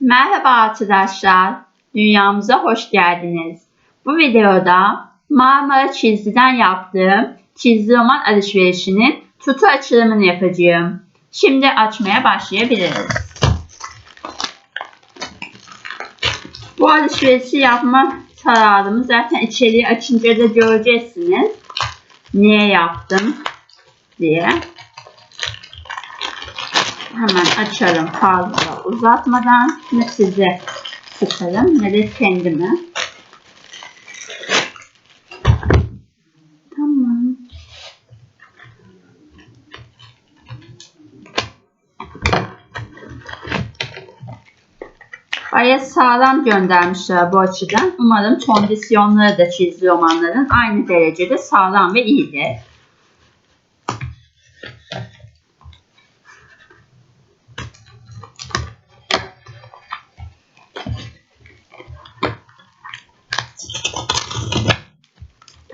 Merhaba arkadaşlar, dünyamıza hoş geldiniz. Bu videoda Marmara Çizgi'den yaptığım çizgi roman alışverişinin tutu açılımını yapacağım. Şimdi açmaya başlayabiliriz. Bu alışverişi yapma kararımı zaten içeriği açınca da göreceksiniz. Niye yaptım diye. Hemen açalım fazla uzatmadan. Ne size sıkarım ne de kendime. Tamam. Baya sağlam göndermişler bu açıdan. Umarım kondisyonları da çizgi romanların aynı derecede sağlam ve iyidir.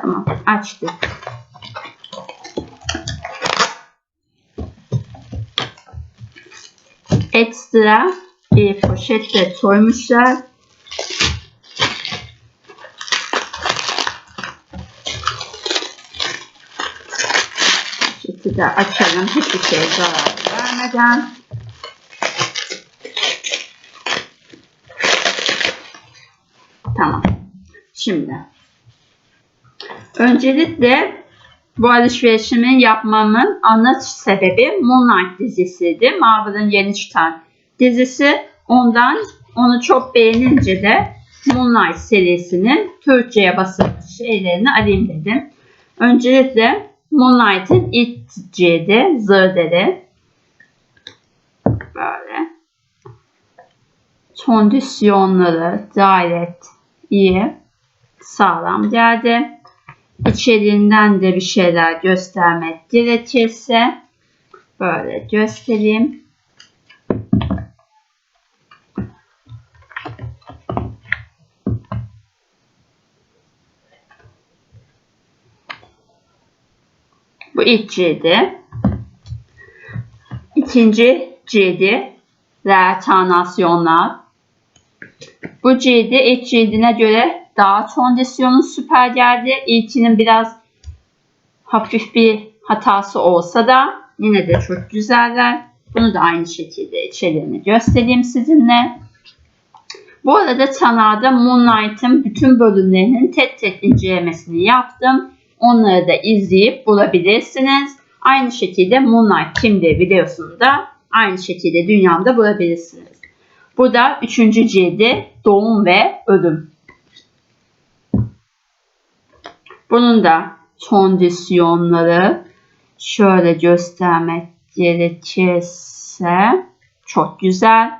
Tamam açtık. Ekstra bir poşetle koymuşlar. Poşeti de açalım hiçbir şey zarar vermeden. Tamam. Şimdi Öncelikle bu alışverişimi yapmamın ana sebebi Moonlight dizisiydi. Marvel'ın yeni çıkan dizisi. Ondan onu çok beğenince de Moonlight serisinin Türkçe'ye basılmış şeylerini alayım dedim. Öncelikle Moonlight'ın ilk cildi Zırderi. Böyle. Kondisyonları gayet iyi. Sağlam geldi içeriğinden de bir şeyler göstermek gerekirse böyle göstereyim. Bu ilk cildi. İkinci cildi reatanasyonlar. Bu cildi ilk cildine göre daha kondisyonu süper geldi. İlkinin biraz hafif bir hatası olsa da yine de çok güzeller. Bunu da aynı şekilde içeriğini göstereyim sizinle. Bu arada kanalda Moonlight'ın bütün bölümlerinin tek tek incelemesini yaptım. Onları da izleyip bulabilirsiniz. Aynı şekilde Moonlight kimdir videosunu da aynı şekilde dünyamda bulabilirsiniz. Bu da 3. cildi doğum ve ölüm. Bunun da kondisyonları şöyle göstermek gerekirse çok güzel.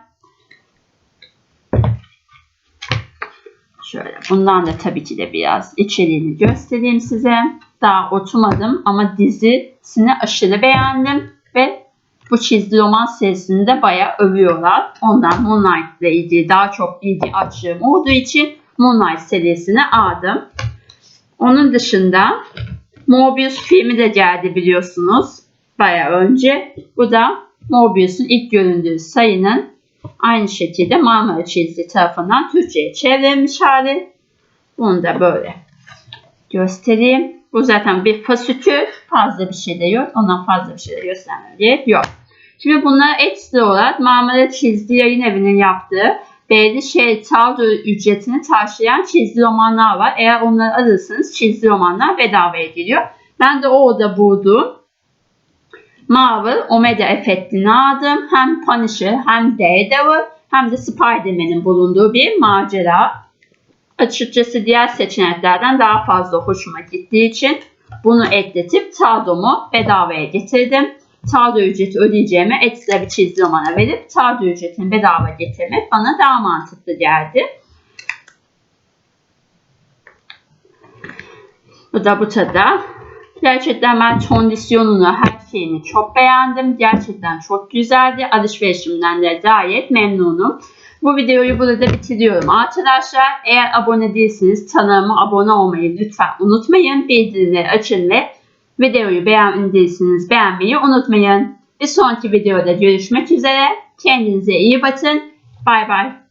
Şöyle bundan da tabii ki de biraz içeriğini göstereyim size. Daha oturmadım ama dizisini aşırı beğendim ve bu çizgi roman serisini de bayağı övüyorlar. Ondan Moonlight ile ilgili daha çok ilgi açığım olduğu için Moonlight serisini aldım. Onun dışında Mobius filmi de geldi biliyorsunuz. Baya önce. Bu da Mobius'un ilk göründüğü sayının aynı şekilde Marmara Çizgi tarafından Türkçe'ye çevrilmiş hali. Bunu da böyle göstereyim. Bu zaten bir fasikül. Fazla bir şey de yok. Ondan fazla bir şey de göstermeye yok. Şimdi bunlar ekstra olarak Marmara Çizgi Yayın Evi'nin yaptığı belli şey tavro ücretini taşıyan çizgi romanlar var. Eğer onları alırsanız çizgi romanlar bedava ediliyor. Ben de orada buldum. Marvel Omega efektini aldım. Hem Punisher hem Daredevil hem de Spider-Man'in bulunduğu bir macera. Açıkçası diğer seçeneklerden daha fazla hoşuma gittiği için bunu ekletip Tadom'u bedavaya getirdim tarla ücreti ödeyeceğime ekstra bir çizgi romana verip tarla ücretini bedava getirmek bana daha mantıklı geldi. Bu da bu tada. Gerçekten ben kondisyonunu, her şeyini çok beğendim. Gerçekten çok güzeldi. Alışverişimden de gayet memnunum. Bu videoyu burada bitiriyorum. Arkadaşlar eğer abone değilseniz kanalıma abone olmayı lütfen unutmayın. Bildirimleri açın ve Videoyu beğendiyseniz beğenmeyi unutmayın. Bir sonraki videoda görüşmek üzere. Kendinize iyi bakın. Bay bay.